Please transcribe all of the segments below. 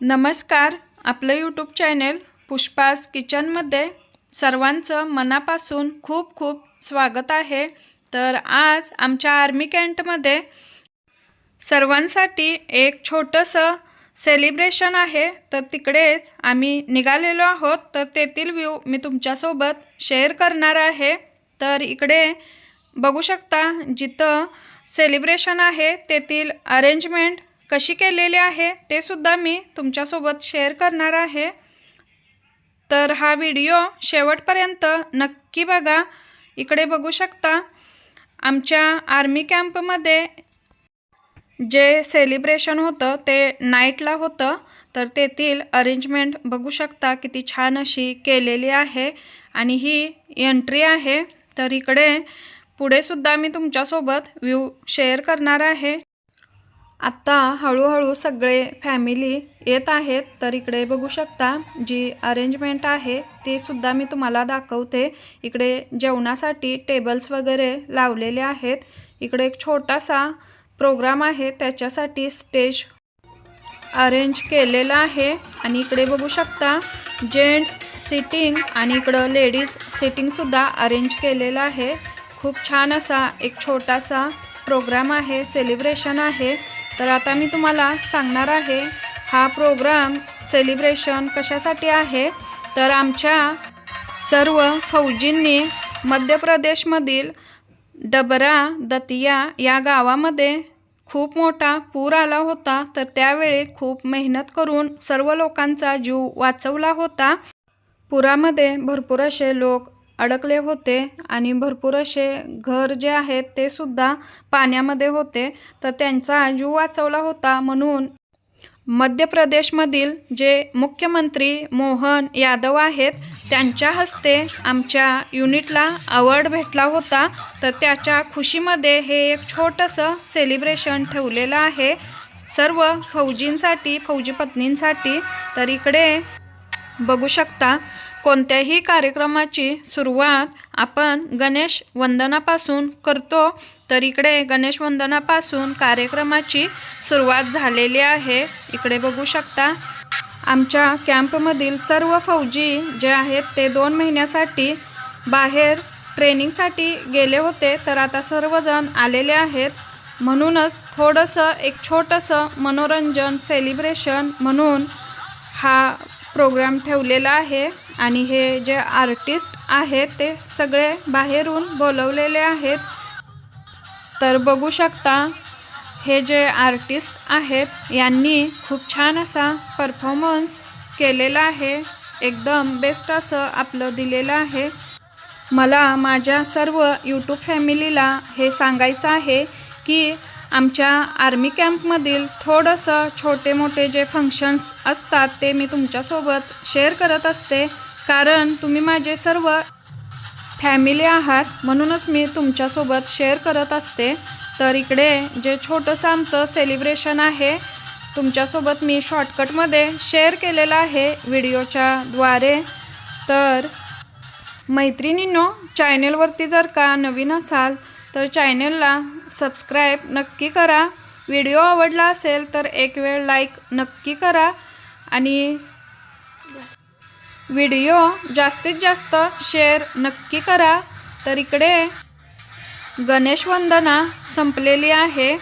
नमस्कार आपलं YouTube channel Pushpa's किचनमध्ये सर्वांचं मनापासून खूप खूप स्वागत आहे. तर आज आमच्या आर्मी कॅन्टमध्ये सर्वांसाठी एक छोटंसं सेलिब्रेशन आहे. तर तिकडेच आम्ही निघालेलो आहोत. तर तेथील व्ह्यू मी तुमच्यासोबत शेअर करणार आहे. तर इकडे बघू शकता जिथं सेलिब्रेशन आहे तेथील अरेंजमेंट कशी केलेली आहे ते सुद्धा मी तुमच्यासोबत शेअर करणार आहे. तर हा व्हिडिओ शेवटपर्यंत नक्की बघा. इकडे बघू शकता आमच्या आर्मी कॅम्पमध्ये जे सेलिब्रेशन होतं ते नाईटला होतं. तर तेथील अरेंजमेंट बघू शकता किती छान अशी केलेली आहे आणि ही एंट्री आहे. तर इकडे पुढेसुद्धा मी तुमच्यासोबत व्ह्यू शेअर करणार आहे. आत्ता हळूहळू सगळे फॅमिली येत आहेत तर इकडे बघू शकता जी अरेंजमेंट आहे ती सुद्धा मी तुम्हाला दाखवते. इकडे जेवणासाठी टेबल्स वगैरे लावलेले आहेत. इकडे एक छोटासा प्रोग्राम आहे त्याच्यासाठी स्टेज अरेंज केलेला आहे. आणि इकडे बघू शकता जेंट्स सिटिंग आणि इकडं लेडीज सिटिंगसुद्धा अरेंज केलेलं आहे. खूप छान असा एक छोटासा प्रोग्राम आहे सेलिब्रेशन आहे. तर आता मी तुम्हाला सांगणार आहे हा प्रोग्राम सेलिब्रेशन कशासाठी आहे? तर आमच्या सर्व फौजींनी मध्य प्रदेशमधील डबरा दतिया या गावामध्ये खूप मोठा पूर आला होता. तर त्यावेळी खूप मेहनत करून सर्व लोकांचा जीव वाचवला होता. पुरामध्ये भरपूर असे लोक अडकले होते आणि भरपूर असे घर जे आहेत ते सुद्धा पाण्यामध्ये होते. तर त्यांचा जीव वाचवला होता म्हणून मध्य प्रदेशमधील जे मुख्यमंत्री मोहन यादव आहेत त्यांच्या हस्ते आमच्या युनिटला अवॉर्ड भेटला होता. तर त्याच्या खुशीमध्ये हे एक छोटंसं सेलिब्रेशन ठेवलेलं आहे. सर्व फौजींसाठी फौजी पत्नींसाठी. तर इकडे बघू शकता कोणत्याही कार्यक्रमाची सुरुवात आपण गणेश वंदनापासून करतो तर इकडे गणेश वंदनापासून कार्यक्रमाची सुरुवात झालेली आहे. इकडे बघू शकता आमच्या कॅम्पमधील सर्व फौजी जे आहेत ते दोन महिन्यासाठी बाहेर ट्रेनिंगसाठी गेले होते तर आता सर्वजण आलेले आहेत. म्हणूनच थोडंसं एक छोटंसं मनोरंजन सेलिब्रेशन म्हणून हा प्रोग्राम ठेवलेला आहे आणि हे जे आर्टिस्ट आहेत ते सगळे बाहेरून बोलवलेले आहेत. तर बघू शकता हे जे आर्टिस्ट आहेत यांनी खूप छान असा परफॉर्मन्स केलेला आहे. एकदम बेस्ट असं आपलं दिलेलं आहे. मला माझ्या सर्व यूट्यूब फॅमिलीला हे सांगायचं आहे की आमच्या आर्मी कॅम्पमधील थोडंसं छोटे मोठे जे फंक्शन्स असतात ते मी तुमच्यासोबत शेअर करत असते. कारण तुम्ही माझे सर्व फॅमिली आहात म्हणूनच मी तुमच्यासोबत शेअर करत असते. तर इकडे जे छोटंसं आमचं सेलिब्रेशन आहे तुमच्यासोबत मी शॉर्टकटमध्ये शेअर केलेलं आहे व्हिडिओच्या द्वारे. तर मैत्रिणींनो चॅनेलवरती जर का नवीन असाल तर चॅनलला सबस्क्राईब नक्की करा. व्हिडिओ आवडला असेल तर एक वेळ लाईक नक्की करा आणि व्हिडिओ जास्तीत जास्त शेअर नक्की करा. तर इकडे गणेश वंदना संपलेली आहे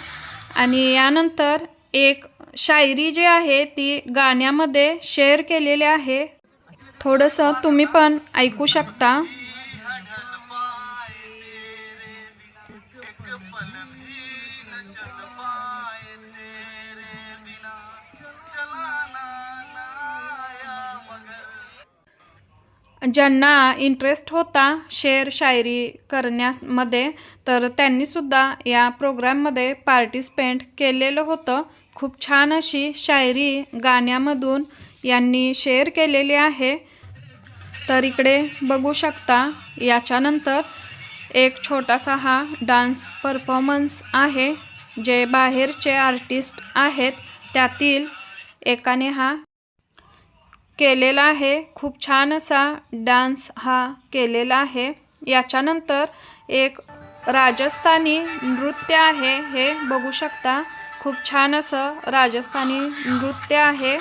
आणि यानंतर एक शायरी जी आहे ती गाण्यामध्ये शेअर केलेली आहे. थोडंसं तुम्ही पण ऐकू शकता. ज्यांना इंटरेस्ट होता शेर शायरी करण्यामध्ये तर त्यांनीसुद्धा या प्रोग्राममध्ये पार्टिसिपेंट केलेलं होतं. खूप छान अशी शायरी गाण्यामधून यांनी शेअर केलेली आहे. तर इकडे बघू शकता याच्यानंतर एक छोटासा हा डान्स परफॉर्मन्स आहे जे बाहेरचे आर्टिस्ट आहेत त्यातील एकाने हा केलेला आहे. खूप छान असा डान्स हा केलेला आहे. याच्यानंतर एक राजस्थानी नृत्य आहे हे बघू शकता. खूप छान असं राजस्थानी नृत्य आहे.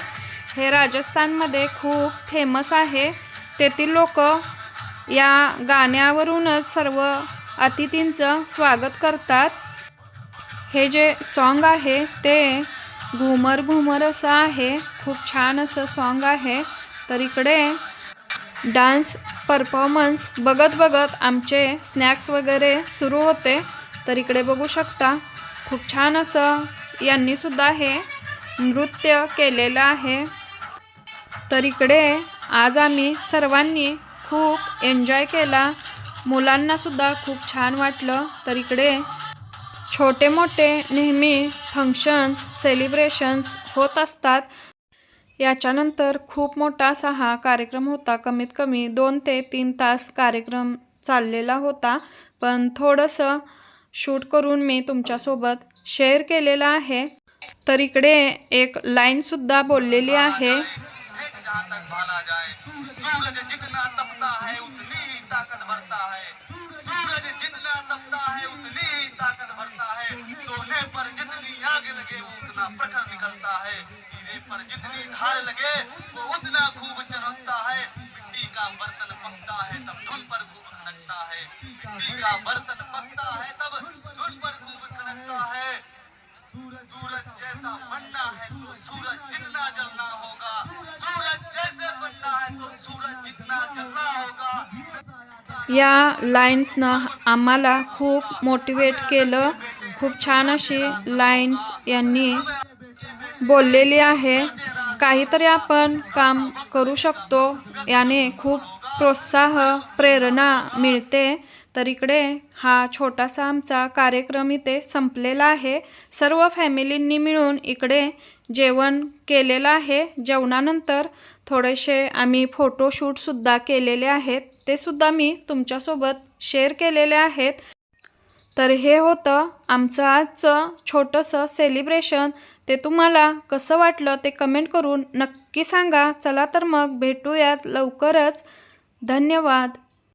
हे राजस्थानमध्ये खूप फेमस आहे. तेथील लोक या गाण्यावरूनच सर्व अतिथींचं स्वागत करतात. हे जे सॉन्ग आहे ते घुमर घुमर असं आहे. खूप छान असं सॉन्ग आहे. तर इकडे डान्स परफॉर्मन्स बघत बघत आमचे स्नॅक्स वगैरे सुरू होते. तर इकडे बघू शकता खूप छान असं यांनीसुद्धा हे नृत्य केलेलं आहे. तर इकडे आज आम्ही सर्वांनी खूप एन्जॉय केला. मुलांनासुद्धा खूप छान वाटलं. तर इकडे छोटे मोठे नेहमी फंक्शन्स सेलिब्रेशन्स होत असतात. याच्यानंतर खूप मोठा असा हा कार्यक्रम होता. कमीत कमी दोन ते तीन तास कार्यक्रम चाललेला होता. पण थोडंसं शूट करून मी तुमच्यासोबत शेअर केलेलं आहे. तर इकडे एक लाईनसुद्धा बोललेली आहे. तपता है, उतनी ही ताकत भरता है। सूरज जितना तपता है, उतनी ही ताकत भरता है। सोने पर जितनी आग लगे, वो उतना प्रखर निकलता है। हीरे पर जितनी धार लगे, वो उतना खूब चमकता है। मिट्टी का बर्तन पकता है, तब धुन पर खूब खनकता है। मिट्टी का बर्तन पकता है, तब धुन पर खूब खनकता है। सूरज जैसा बनना है तो सूरज जितना जलना होगा या लाईन्सनं आम्हाला खूप मोटिवेट केलं. खूप छान अशी लाईन्स यांनी बोललेली आहे. काहीतरी आपण काम करू शकतो. याने खूप प्रोत्साह प्रेरणा मिळते. तर इकडे हा छोटासा आमचा कार्यक्रम इथे संपलेला आहे. सर्व फॅमिलींनी मिळून इकडे जेवण केलेलं आहे. जेवणानंतर थोडेसे आम्ही फोटोशूटसुद्धा केलेले आहेत. ते सुद्धा मी तुमच्यासोबत शेअर केलेले आहेत. तर हे होतं आमचं आजचं छोटंसं सेलिब्रेशन ते तुम्हाला कसं वाटलं ते कमेंट करून नक्की सांगा. चला तर मग भेटूयात लवकरच. धन्यवाद.